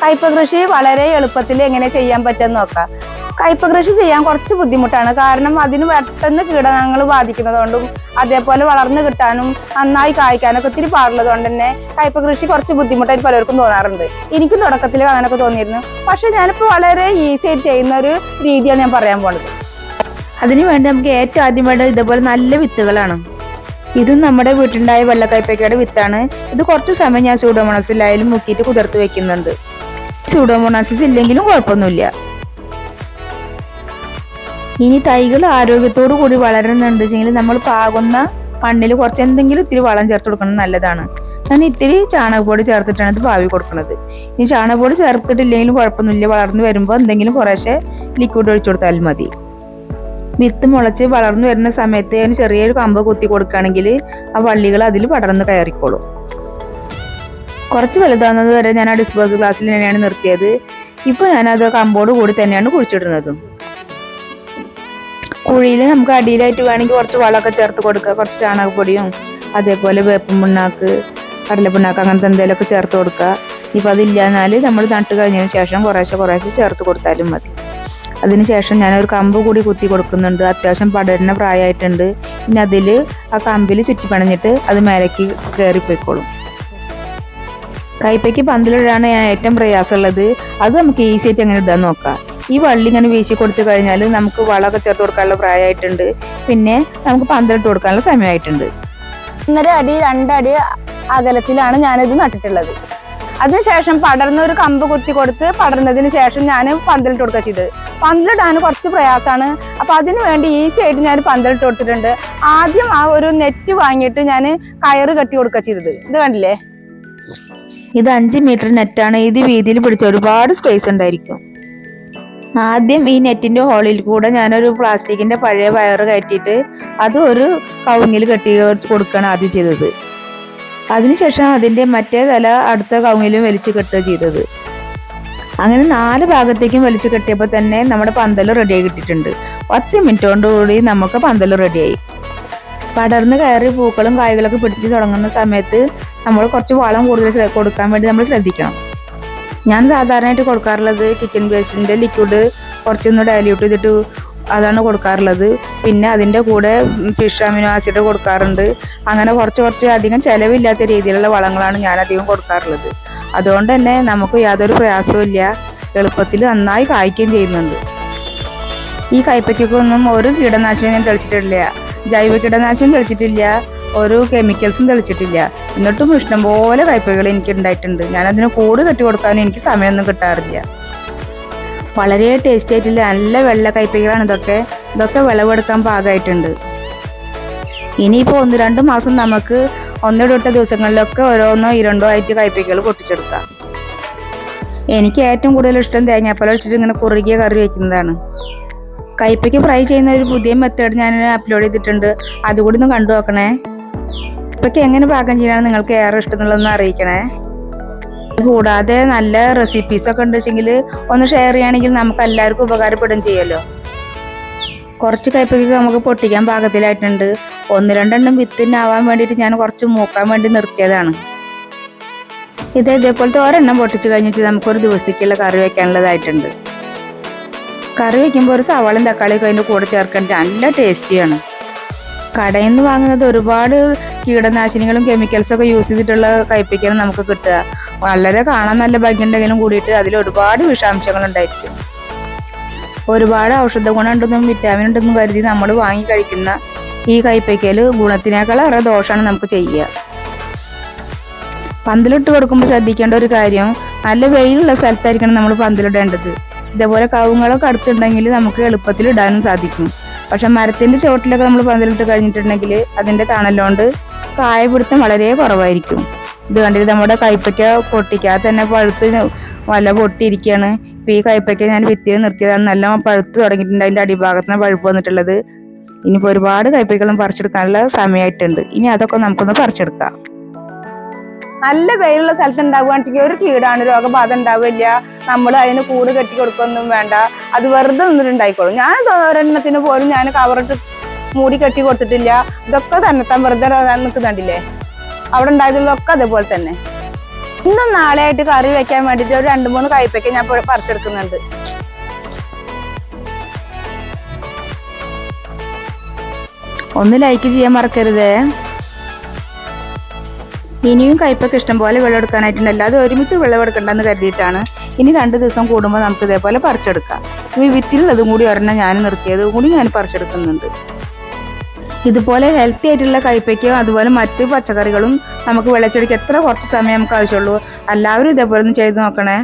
കയ്പ കൃഷി വളരെ എളുപ്പത്തിൽ എങ്ങനെ ചെയ്യാൻ പറ്റുമെന്ന് നോക്കാം. കയ്പ കൃഷി ചെയ്യാൻ കുറച്ച് ബുദ്ധിമുട്ടാണ്. കാരണം അതിന് പെട്ടെന്ന് കീടനങ്ങൾ ബാധിക്കുന്നതുകൊണ്ടും അതേപോലെ വളർന്നു കിട്ടാനും നന്നായി കായ്ക്കാനൊക്കെ ഒത്തിരി പാടുള്ളത് കൊണ്ട് തന്നെ കയ്പ കൃഷി കുറച്ച് ബുദ്ധിമുട്ടായിട്ട് പലർക്കും തോന്നാറുണ്ട്. എനിക്കും തുടക്കത്തിൽ അങ്ങനെയൊക്കെ തോന്നിയിരുന്നു. പക്ഷെ ഞാനിപ്പോൾ വളരെ ഈസി ആയിട്ട് ചെയ്യുന്ന ഒരു രീതിയാണ് ഞാൻ പറയാൻ പോണത്. അതിനു വേണ്ടി നമുക്ക് ഏറ്റവും ആദ്യം വേണ്ടത് ഇതേപോലെ നല്ല വിത്തുകളാണ്. ഇത് നമ്മുടെ വീട്ടിലുണ്ടായ വെള്ളക്കയ്പയ്ക്കയുടെ വിത്താണ്. ഇത് കുറച്ച് സമയം ഞാൻ സൂഡോമോണസിലായാലും മുക്കിയിട്ട് കുതിർത്ത് വെക്കുന്നുണ്ട്. സൂഡോമോണാസിസ് ഇല്ലെങ്കിലും കുഴപ്പമൊന്നുമില്ല. ഇനി തൈകൾ ആരോഗ്യത്തോടു കൂടി വളരുന്നുണ്ടെങ്കിൽ നമ്മൾ പാകുന്ന മണ്ണിൽ കുറച്ച് എന്തെങ്കിലും ഇത്തിരി വളം ചേർത്ത് കൊടുക്കുന്നത് നല്ലതാണ്. ഞാൻ ഇത്തിരി ചാണകപ്പൊടി ചേർത്തിട്ടാണ് ഇത് ഭാവി കൊടുക്കുന്നത്. ഇനി ചാണകപ്പൊടി ചേർത്തിട്ടില്ലെങ്കിലും കുഴപ്പമൊന്നുമില്ല. വളർന്നു വരുമ്പോൾ എന്തെങ്കിലും കുറേശ്ശെ ലിക്വിഡ് ഒഴിച്ചു കൊടുത്താലും മതി. വിത്ത് മുളച്ച് വളർന്നു വരുന്ന സമയത്ത് അതിന് ചെറിയൊരു കമ്പ് കുത്തി കൊടുക്കുകയാണെങ്കിൽ ആ വള്ളികൾ അതിൽ പടർന്ന് കയറിക്കോളും. കുറച്ച് വലുതാകുന്നത് വരെ ഞാൻ ആ ഡിസ്പോസൽ ഗ്ലാസ്സിൽ തന്നെയാണ് നിർത്തിയത്. ഇപ്പൊ ഞാനത് കമ്പോട് കൂടി തന്നെയാണ് കുഴിച്ചിടുന്നതും. കുഴിയിൽ നമുക്ക് അടിയിലായിട്ട് വേണമെങ്കിൽ കുറച്ച് വളമൊക്കെ ചേർത്ത് കൊടുക്കുക. കുറച്ച് ചാണകപ്പൊടിയും അതേപോലെ വേപ്പും പിണ്ണാക്ക് കടലപ്പിണ്ണാക്ക് അങ്ങനത്തെ എന്തെങ്കിലുമൊക്കെ ചേർത്ത് കൊടുക്കുക. ഇപ്പൊ അതില്ലാന്നാൽ നമ്മൾ നട്ട് കഴിഞ്ഞതിന് ശേഷം കുറേശ്ശെ കുറേശ്ശെ ചേർത്ത് കൊടുത്താലും മതി. അതിനുശേഷം ഞാനൊരു കമ്പ് കൂടി കുത്തി കൊടുക്കുന്നുണ്ട്. അത്യാവശ്യം പടരുന്ന പ്രായമായിട്ടുണ്ട്. പിന്നെ അതിൽ ആ കമ്പിൽ ചുറ്റി പണഞ്ഞിട്ട് അത് മേലേക്ക് കയറിപ്പോയിക്കോളും. കൈപ്പയ്ക്ക് പന്തലിടാണ് ഞാൻ ഏറ്റവും പ്രയാസമുള്ളത്. അത് നമുക്ക് ഈസി ആയിട്ട് അങ്ങനെ ഇടാൻ നോക്കാം. ഈ വള്ളി ഇങ്ങനെ വീശി കൊടുത്തു കഴിഞ്ഞാൽ നമുക്ക് വളമൊക്കെ ചേർത്ത് കൊടുക്കാനുള്ള പ്രായമായിട്ടുണ്ട്. പിന്നെ നമുക്ക് പന്തലിട്ട് കൊടുക്കാനുള്ള സമയമായിട്ടുണ്ട്. ഒന്നര അടി രണ്ടടി അകലത്തിലാണ് ഞാനിത് നട്ടിട്ടുള്ളത്. അതിനുശേഷം പടർന്ന ഒരു കമ്പ് കുത്തി കൊടുത്ത് പടർന്നതിന് ശേഷം ഞാൻ പന്തലിട്ട് കൊടുക്കുക ചെയ്തത്. പന്തലിടാൻ കുറച്ച് പ്രയാസമാണ്. അപ്പൊ അതിന് വേണ്ടി ഈസി ആയിട്ട് ഞാൻ പന്തലിട്ട് കൊടുത്തിട്ടുണ്ട്. ആദ്യം ആ ഒരു നെറ്റ് വാങ്ങിയിട്ട് ഞാൻ കയറ് കെട്ടി കൊടുക്കുക ചെയ്തത്. ഇത് കണ്ടില്ലേ? ഇത് അഞ്ച് മീറ്റർ നെറ്റാണ്. ഇത് വീതിയിൽ പിടിച്ച ഒരുപാട് സ്പേസ് ഉണ്ടായിരിക്കും. ആദ്യം ഈ നെറ്റിന്റെ ഹോളിൽ കൂടെ ഞാനൊരു പ്ലാസ്റ്റിക്കിന്റെ പഴയ വയർ കയറ്റിയിട്ട് അത് ഒരു കവുങ്ങിൽ കെട്ടി കൊടുക്കുകയാണ് ആദ്യം ചെയ്തത്. അതിനുശേഷം അതിന്റെ മറ്റേ തല അടുത്ത കവുങ്ങിലും വലിച്ചു കെട്ടുക ചെയ്തത്. അങ്ങനെ നാല് ഭാഗത്തേക്കും വലിച്ചു കെട്ടിയപ്പോൾ തന്നെ നമ്മുടെ പന്തൽ റെഡിയായി കിട്ടിയിട്ടുണ്ട്. പത്ത് മിനിറ്റോട് കൊണ്ടുകൂടി നമുക്ക് പന്തൽ റെഡിയായി പടർന്ന് കയറി പൂക്കളും കായ്കളൊക്കെ പിടിച്ച് തുടങ്ങുന്ന സമയത്ത് നമ്മൾ കുറച്ച് വളം കൂടുതൽ കൊടുക്കാൻ വേണ്ടി നമ്മൾ ശ്രദ്ധിക്കണം. ഞാൻ സാധാരണയായിട്ട് കൊടുക്കാറുള്ളത് കിച്ചൺ വേസ്റ്റിന്റെ ലിക്വിഡ് കുറച്ചൊന്ന് ഡയല്യൂട്ട് ചെയ്തിട്ട് അതാണ് കൊടുക്കാറുള്ളത്. പിന്നെ അതിന്റെ കൂടെ ഫിഷ് അമിനോ ആസിഡ് കൊടുക്കാറുണ്ട്. അങ്ങനെ കുറച്ച് കുറച്ച് അധികം ചിലവില്ലാത്ത രീതിയിലുള്ള വളങ്ങളാണ് ഞാൻ അധികം കൊടുക്കാറുള്ളത്. അതുകൊണ്ട് തന്നെ നമുക്ക് യാതൊരു പ്രയാസവും ഇല്ല. എളുപ്പത്തിൽ നന്നായി കായ്ക്കുകയും ചെയ്യുന്നുണ്ട്. ഈ കൈപ്പയ്ക്കൊന്നും ഒരു കീടനാശിനി ഞാൻ തെളിച്ചിട്ടില്ല. ജൈവ കീടനാശിനി തെളിച്ചിട്ടില്ല. ഒരു കെമിക്കൽസും തെളിച്ചിട്ടില്ല. എന്നിട്ടും ഇഷ്ടംപോലെ വായ്പകൾ എനിക്ക് ഉണ്ടായിട്ടുണ്ട്. ഞാൻ അതിന് കൂട് കെട്ടി കൊടുക്കാനും എനിക്ക് സമയമൊന്നും കിട്ടാറില്ല. വളരെ ടേസ്റ്റി ആയിട്ടില്ല നല്ല വെള്ള കൈപ്പകളാണ് ഇതൊക്കെ. ഇതൊക്കെ വിളവെടുക്കാൻ പാകമായിട്ടുണ്ട്. ഇനിയിപ്പോൾ ഒന്ന് രണ്ട് മാസം നമുക്ക് ഒന്നിടവിട്ട ദിവസങ്ങളിലൊക്കെ ഓരോന്നോ ഇരണ്ടോ ആയിട്ട് കൈപ്പകൾ പൊട്ടിച്ചെടുക്കാം. എനിക്ക് ഏറ്റവും കൂടുതൽ ഇഷ്ടം തേങ്ങാപ്പാൽ വെച്ചിട്ട് ഇങ്ങനെ കുറുകിയ കറി വയ്ക്കുന്നതാണ് കൈപ്പയ്ക്ക് ഫ്രൈ ചെയ്യുന്ന ഒരു പുതിയ മെത്തേഡ് ഞാൻ അപ്ലോഡ് ചെയ്തിട്ടുണ്ട്. അതുകൂടി ഒന്ന് കണ്ടു നോക്കണേ. കയ്പയ്ക്ക് എങ്ങനെ പാകം ചെയ്യാനാണ് നിങ്ങൾക്ക് ഏറെ ഇഷ്ടം എന്നുള്ളതൊന്ന് അറിയിക്കണേ? കൂടാതെ നല്ല റെസിപ്പീസ് ഒക്കെ ഉണ്ടെങ്കിൽ ഒന്ന് ഷെയർ ചെയ്യുകയാണെങ്കിൽ നമുക്ക് എല്ലാവർക്കും ഉപകാരപ്പെടുകയും ചെയ്യുമല്ലോ കുറച്ച് കയ്പയ്ക്ക് നമുക്ക് പൊട്ടിക്കാൻ പാകത്തിലായിട്ടുണ്ട്. ഒന്ന് രണ്ടെണ്ണം വിത്തിനാവാൻ വേണ്ടിയിട്ട് ഞാൻ കുറച്ച് മൂക്കാൻ വേണ്ടി നിർത്തിയതാണ്. ഇത് ഇതേപോലത്തെ ഒരെണ്ണം പൊട്ടിച്ചു കഴിഞ്ഞിട്ട് നമുക്കൊരു ദിവസത്തേക്കുള്ള കറി വെക്കാനുള്ളതായിട്ടുണ്ട്. കറി വയ്ക്കുമ്പോൾ ഒരു സവാളയും തക്കാളിയൊക്കെ അതിന്റെ കൂടെ ചേർക്കേണ്ടത് നല്ല ടേസ്റ്റിയാണ് കടയിൽ നിന്ന് വാങ്ങുന്നത് ഒരുപാട് കീടനാശിനികളും കെമിക്കൽസും ഒക്കെ യൂസ് ചെയ്തിട്ടുള്ള കയ്പ്പിക്കാണ് നമുക്ക് കിട്ടുക. വളരെ കാണാൻ നല്ല ഭംഗിയുണ്ടെങ്കിലും കൂടിയിട്ട് അതിൽ ഒരുപാട് വിഷാംശങ്ങൾ ഉണ്ടായിരിക്കും. ഒരുപാട് ഔഷധ ഗുണമുണ്ടെന്നും വിറ്റാമിൻ ഉണ്ടെന്നും കരുതി നമ്മൾ വാങ്ങി കഴിക്കുന്ന ഈ കയ്പ്പയ്ക്കൽ ഗുണത്തിനേക്കാൾ ഏറെ ദോഷമാണ് നമുക്ക് ചെയ്യുക. പന്തലിട്ട് കൊടുക്കുമ്പോൾ ശ്രദ്ധിക്കേണ്ട ഒരു കാര്യം നല്ല വെയിലുള്ള സ്ഥലത്തായിരിക്കണം നമ്മൾ പന്തലിടേണ്ടത്. ഇതേപോലെ കവുങ്ങളൊക്കെ അടുത്തുണ്ടെങ്കിൽ നമുക്ക് എളുപ്പത്തിൽ ഇടാനും സാധിക്കും. പക്ഷെ മരത്തിന്റെ ചോട്ടിലൊക്കെ നമ്മൾ പന്തലിട്ട് കഴിഞ്ഞിട്ടുണ്ടെങ്കിൽ അതിന്റെ തണലുകൊണ്ട് കായ പിടുത്തം വളരെ കുറവായിരിക്കും. ഇത് കണ്ടിട്ട് നമ്മുടെ കൈപ്പയ്ക്ക പൊട്ടിക്കാതെ തന്നെ പഴുത്ത് വല പൊട്ടിയിരിക്കുകയാണ്. ഇപ്പൊ ഈ കൈപ്പയ്ക്ക ഞാൻ വിത്തിയത് നിർത്തിയതാണ്. നല്ല പഴുത്ത് തുടങ്ങിയിട്ടുണ്ട്. അതിന്റെ അടിഭാഗത്തുനിന്ന് പഴുപ്പ് വന്നിട്ടുള്ളത്. ഇനിയിപ്പോൾ ഒരുപാട് കൈപ്പയ്ക്കളും പറിച്ചെടുക്കാനുള്ള സമയമായിട്ടുണ്ട്. ഇനി അതൊക്കെ നമുക്കൊന്ന് പറിച്ചെടുക്കാം. നല്ല വെയിലുള്ള സ്ഥലത്ത് ഉണ്ടാവുകയാണെങ്കിൽ ഒരു കീടാണ് രോഗബാധ ഉണ്ടാവില്ല. നമ്മൾ അതിന് കൂട് കെട്ടി കൊടുക്കൊന്നും വേണ്ട. അത് വെറുതെ നിന്നിട്ടുണ്ടായിക്കോളും ഞാൻ ഇത് ഒരെണ്ണത്തിന് പോലും ഞാൻ കവറിട്ട് മൂടി കെട്ടി കൊടുത്തിട്ടില്ല. ഇതൊക്കെ തന്നെ താൻ വെറുതെ നിൽക്കുന്നുണ്ടില്ലേ? അവിടെ ഉണ്ടായതൊക്കെ അതേപോലെ തന്നെ. ഇന്നും നാളെ ആയിട്ട് കറി വെക്കാൻ വേണ്ടിയിട്ട് ഒരു രണ്ട് മൂന്ന് കയ്പയ്ക്ക് ഞാൻ പറിച്ചെടുക്കുന്നുണ്ട്. ഒന്ന് ലൈക്ക് ചെയ്യാൻ മറക്കരുതേ. ഇനിയും കയ്പൊക്കെ ഇഷ്ടം പോലെ എടുക്കാനായിട്ടുണ്ടല്ലോ അല്ലാതെ ഒരുമിച്ച് വിളവെടുക്കണ്ടെന്ന് കരുതിയിട്ടാണ്. ഇനി രണ്ട് ദിവസം കൂടുമ്പോൾ നമുക്ക് ഇതേപോലെ പറിച്ചെടുക്കാം. ഈ വിത്തിലുള്ളതും കൂടി ഒരെണ്ണം ഞാൻ നിർത്തിയത് കൂടി ഞാൻ പറിച്ചെടുക്കുന്നുണ്ട്. ഇതുപോലെ ഹെൽത്തി ആയിട്ടുള്ള കയ്പയ്ക്കും അതുപോലെ മറ്റ് പച്ചക്കറികളും നമുക്ക് വെള്ളച്ചെടിക്ക് എത്ര കുറച്ച് സമയം നമുക്ക് ആവശ്യമുള്ളൂ. എല്ലാവരും ഇതേപോലെ ഒന്ന് ചെയ്ത് നോക്കണേ.